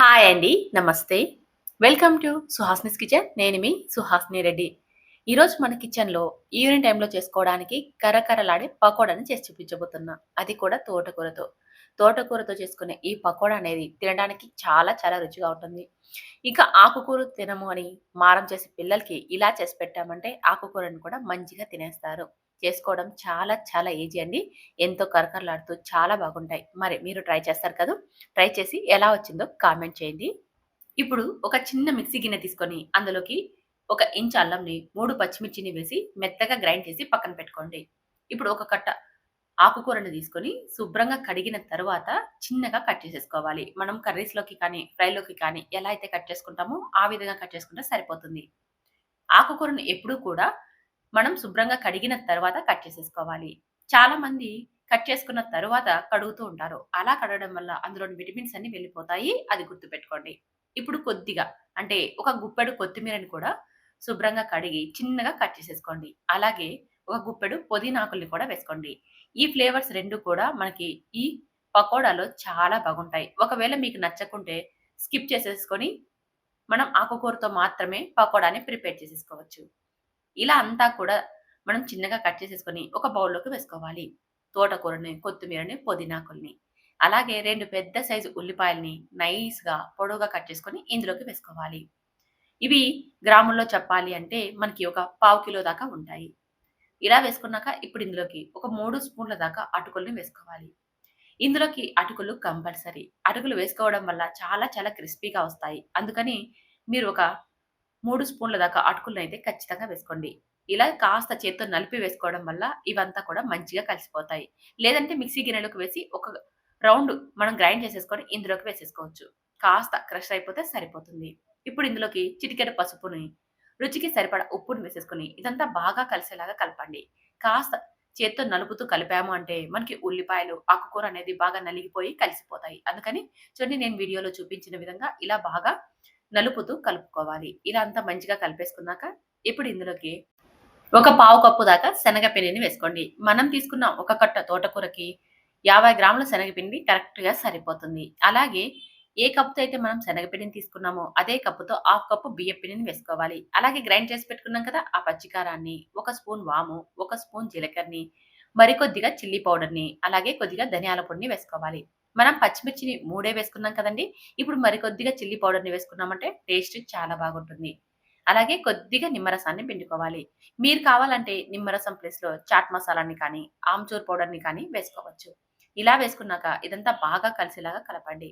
Hi అండి నమస్తే. Welcome to Suhasini's kitchen. నేను మీ సుహాస్ని రెడ్డి. ఈరోజు మన కిచెన్లో ఈవినింగ్ టైంలో చేసుకోవడానికి కరకరలాడే పకోడాని చేసి చూపించబోతున్నా. అది కూడా తోటకూరతో. తోటకూరతో చేసుకునే ఈ పకోడా అనేది తినడానికి చాలా చాలా రుచిగా ఉంటుంది. ఇంకా ఆకుకూర తినము అని మారం చేసే పిల్లలకి ఇలా చేసి పెట్టామంటే ఆకుకూరను కూడా మంచిగా తినేస్తారు. చేసుకోవడం చాలా చాలా ఈజీ అండి. ఎంతో కరకరలాడుతూ చాలా బాగుంటాయి. మరి మీరు ట్రై చేస్తారు కదా? ట్రై చేసి ఎలా వచ్చిందో కామెంట్ చేయండి. ఇప్పుడు ఒక చిన్న మిక్సీ గిన్నె తీసుకొని అందులోకి ఒక ఇంచ్ అల్లంని మూడు పచ్చిమిర్చిని వేసి మెత్తగా గ్రైండ్ చేసి పక్కన పెట్టుకోండి. ఇప్పుడు ఒక కట్ట ఆకుకూరని తీసుకొని శుభ్రంగా కడిగిన తర్వాత చిన్నగా కట్ చేసేసుకోవాలి. మనం కర్రీస్లోకి కానీ ఫ్రైలోకి కానీ ఎలా అయితే కట్ చేసుకుంటామో ఆ విధంగా కట్ చేసుకుంటే సరిపోతుంది. ఆకుకూరను ఎప్పుడూ కూడా మనం శుభ్రంగా కడిగిన తర్వాత కట్ చేసేసుకోవాలి. చాలా మంది కట్ చేసుకున్న తర్వాత కడుగుతూ ఉంటారు. అలా కడగడం వల్ల అందులోని విటమిన్స్ అన్ని వెళ్ళిపోతాయి. అది గుర్తుపెట్టుకోండి. ఇప్పుడు కొద్దిగా అంటే ఒక గుప్పెడు కొత్తిమీరని కూడా శుభ్రంగా కడిగి చిన్నగా కట్ చేసేసుకోండి. అలాగే ఒక గుప్పెడు పుదీనాకుల్ని కూడా వేసుకోండి. ఈ ఫ్లేవర్స్ రెండు కూడా మనకి ఈ పకోడాలో చాలా బాగుంటాయి. ఒకవేళ మీకు నచ్చకుంటే స్కిప్ చేసేసుకొని మనం ఆకుకూరతో మాత్రమే పకోడాని ప్రిపేర్ చేసేసుకోవచ్చు. ఇలా అంతా కూడా మనం చిన్నగా కట్ చేసేసుకొని ఒక బౌల్లోకి వేసుకోవాలి. తోటకూరని కొత్తిమీరని పుదీనాకుల్ని. అలాగే రెండు పెద్ద సైజు ఉల్లిపాయల్ని నైస్గా పొడవుగా కట్ చేసుకొని ఇందులోకి వేసుకోవాలి. ఇవి గ్రాముల్లో చెప్పాలి అంటే మనకి ఒక పావు కిలో దాకా ఉంటాయి. ఇలా వేసుకున్నాక ఇప్పుడు ఇందులోకి ఒక మూడు స్పూన్ల దాకా అటుకుల్ని వేసుకోవాలి. ఇందులోకి అటుకులు కంపల్సరీ. అటుకులు వేసుకోవడం వల్ల చాలా చాలా క్రిస్పీగా వస్తాయి. అందుకని మీరు ఒక మూడు స్పూన్ల దాకా అటుకులను అయితే ఖచ్చితంగా వేసుకోండి. ఇలా కాస్త చేత్తో నలిపి వేసుకోవడం వల్ల ఇవంతా కూడా మంచిగా కలిసిపోతాయి. లేదంటే మిక్సీ గిన్నెలోకి వేసి ఒక రౌండ్ మనం గ్రైండ్ చేసేసుకొని ఇందులోకి వేసేసుకోవచ్చు. కాస్త క్రష్ అయిపోతే సరిపోతుంది. ఇప్పుడు ఇందులోకి చిటికెడ పసుపుని రుచికి సరిపడా ఉప్పుని వేసేసుకొని ఇదంతా బాగా కలిసేలాగా కలపండి. కాస్త చేత్తో నలుపుతూ కలిపాము అంటే మనకి ఉల్లిపాయలు ఆకుకూర అనేది బాగా నలిగిపోయి కలిసిపోతాయి. అందుకని చూడండి నేను వీడియోలో చూపించిన విధంగా ఇలా బాగా నలుపుతూ కలుపుకోవాలి. ఇలా అంతా మంచిగా కలిపేసుకున్నాక ఇప్పుడు ఇందులోకి ఒక పావు కప్పు దాకా శనగపిండిని వేసుకోండి. మనం తీసుకున్న ఒక కట్ట తోటకూరకి యాభై గ్రాముల శనగపిండి కరెక్ట్గా సరిపోతుంది. అలాగే ఏ కప్పుతో అయితే మనం శనగపిండిని తీసుకున్నామో అదే కప్పుతో హాఫ్ కప్పు బియ్య పిండిని వేసుకోవాలి. అలాగే గ్రైండ్ చేసి పెట్టుకున్నాం కదా ఆ పచ్చికారాన్ని ఒక స్పూన్ వాము ఒక స్పూన్ జీలకర్రని మరికొద్దిగా చిల్లీ పౌడర్ని అలాగే కొద్దిగా ధనియాల పొడిని వేసుకోవాలి. మనం పచ్చిమిర్చిని మూడే వేసుకున్నాం కదండి. ఇప్పుడు మరికొద్దిగా చిల్లీ పౌడర్ని వేసుకున్నామంటే టేస్ట్ చాలా బాగుంటుంది. అలాగే కొద్దిగా నిమ్మరసాన్ని పిండుకోవాలి. మీరు కావాలంటే నిమ్మరసం ప్లేస్లో చాట్ మసాలాని కానీ ఆమ్చూర్ పౌడర్ని కానీ వేసుకోవచ్చు. ఇలా వేసుకున్నాక ఇదంతా బాగా కలిసేలాగా కలపండి.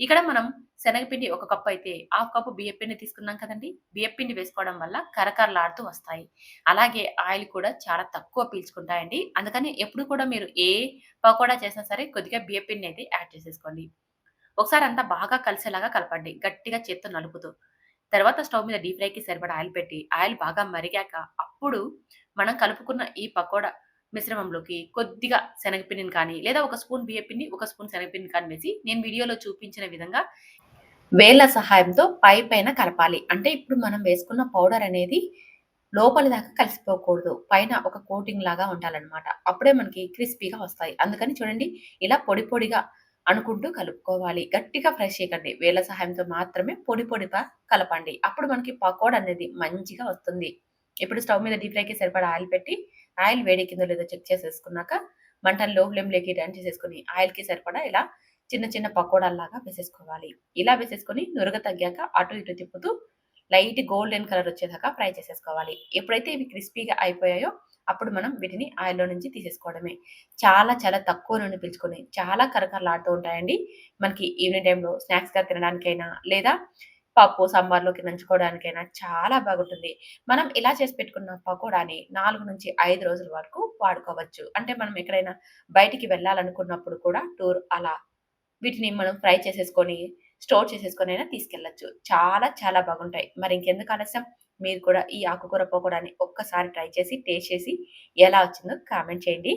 ఇక్కడ మనం శనగపిండి ఒక కప్పు అయితే హాఫ్ కప్పు బియ్యపిండి తీసుకున్నాం కదండి. బియ్యపిండి వేసుకోవడం వల్ల కరకరలాడుతూ వస్తాయి. అలాగే ఆయిల్ కూడా చాలా తక్కువ పీల్చుకుంటాయండి. అందుకని ఎప్పుడు కూడా మీరు ఏ పకోడా చేసినా సరే కొద్దిగా బియ్యపిండి అయితే యాడ్ చేసేసుకోండి. ఒకసారి అంతా బాగా కలిసేలాగా కలపండి. గట్టిగా చేత్తో నలుపుతూ. తర్వాత స్టవ్ మీద డీప్ ఫ్రైకి సరిపడా ఆయిల్ పెట్టి ఆయిల్ బాగా మరిగాక అప్పుడు మనం కలుపుకున్న ఈ పకోడా మిశ్రమంలోకి కొద్దిగా శనగపిండిని కానీ లేదా ఒక స్పూన్ బియ్యపిండి ఒక స్పూన్ శనగపిండిని కానీ వేసి నేను వీడియోలో చూపించిన విధంగా వేళ్ళ సహాయంతో పై పైన కలపాలి. అంటే ఇప్పుడు మనం వేసుకున్న పౌడర్ అనేది లోపలి దాకా కలిసిపోకూడదు. పైన ఒక కోటింగ్ లాగా ఉండాలన్నమాట. అప్పుడే మనకి క్రిస్పీగా వస్తాయి. అందుకని చూడండి ఇలా పొడి పొడిగా అనుకుంటూ కలుపుకోవాలి. గట్టిగా ఫ్రై చేయకండి. వేళ్ళ సహాయంతో మాత్రమే పొడి పొడిగా కలపండి. అప్పుడు మనకి పకోడా అనేది మంచిగా వస్తుంది. ఇప్పుడు స్టవ్ మీద డీప్ ఫ్రైకి సరిపడా ఆయిల్ పెట్టి ఆయిల్ వేడి కింద లేదో చెక్ చేసేసుకున్నాక మంటను లో ఫ్లేమ్లోకి రన్ చేసేసుకుని ఆయిల్కి సరిపడా ఇలా చిన్న చిన్న పకోడాల్లాగా వేసేసుకోవాలి. ఇలా వేసేసుకొని నురగ తగ్గాక అటు ఇటు తిప్పుతూ లైట్ గోల్డెన్ కలర్ వచ్చేదాకా ఫ్రై చేసేసుకోవాలి. ఎప్పుడైతే ఇవి క్రిస్పీగా అయిపోయాయో అప్పుడు మనం వీటిని ఆయిల్లో నుంచి తీసేసుకోవడమే. చాలా చాలా తక్కువ నూనె పీల్చుకొని చాలా కరకరలాడుతూ ఉంటాయండి. మనకి ఈవినింగ్ టైంలో స్నాక్స్గా తినడానికైనా లేదా పప్పు సాంబార్లోకి నంచుకోవడానికైనా చాలా బాగుంటుంది. మనం ఇలా చేసి పెట్టుకున్న పకోడాని నాలుగు నుంచి ఐదు రోజుల వరకు వాడుకోవచ్చు. అంటే మనం ఎక్కడైనా బయటికి వెళ్ళాలనుకున్నప్పుడు కూడా టూర్ అలా వీటిని మనం ఫ్రై చేసేసుకొని స్టోర్ చేసేసుకొని అయినా తీసుకెళ్ళచ్చు. చాలా చాలా బాగుంటాయి. మరి ఇంకెందుకు ఆలస్యం? మీరు కూడా ఈ ఆకుకూర పకోడాని ఒక్కసారి ట్రై చేసి టేస్ట్ చేసి ఎలా వచ్చిందో కామెంట్ చేయండి.